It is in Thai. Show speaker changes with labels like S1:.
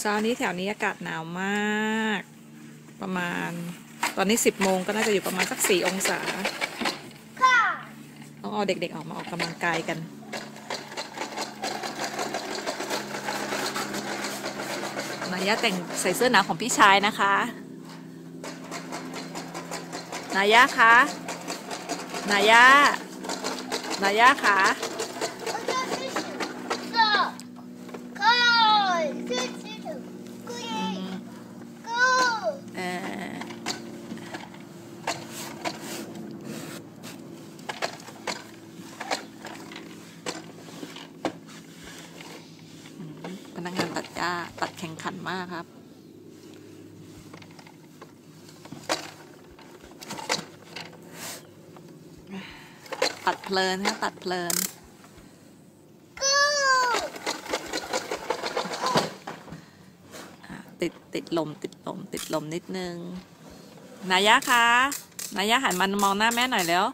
S1: เช้านี้แถวนี้อากาศหนาวมาก ประมาณตอนนี้สิบโมงก็น่าจะอยู่ประมาณสักสี่องศาต้องเอาเด็กๆออกมาออกกำลังกายกันนายะแต่งใส่เสื้อหนาวของพี่ชายนะคะ นายะคะ นายะ นายะคะ นักงานตัดหญ้าตัดแข่งขันมากครับ ตัดเพลินครับตัดเพลินติดติดลมติดลมติดลมนิดนึง นายะคะ นายะหันมามองหน้าแม่หน่อยแล้ว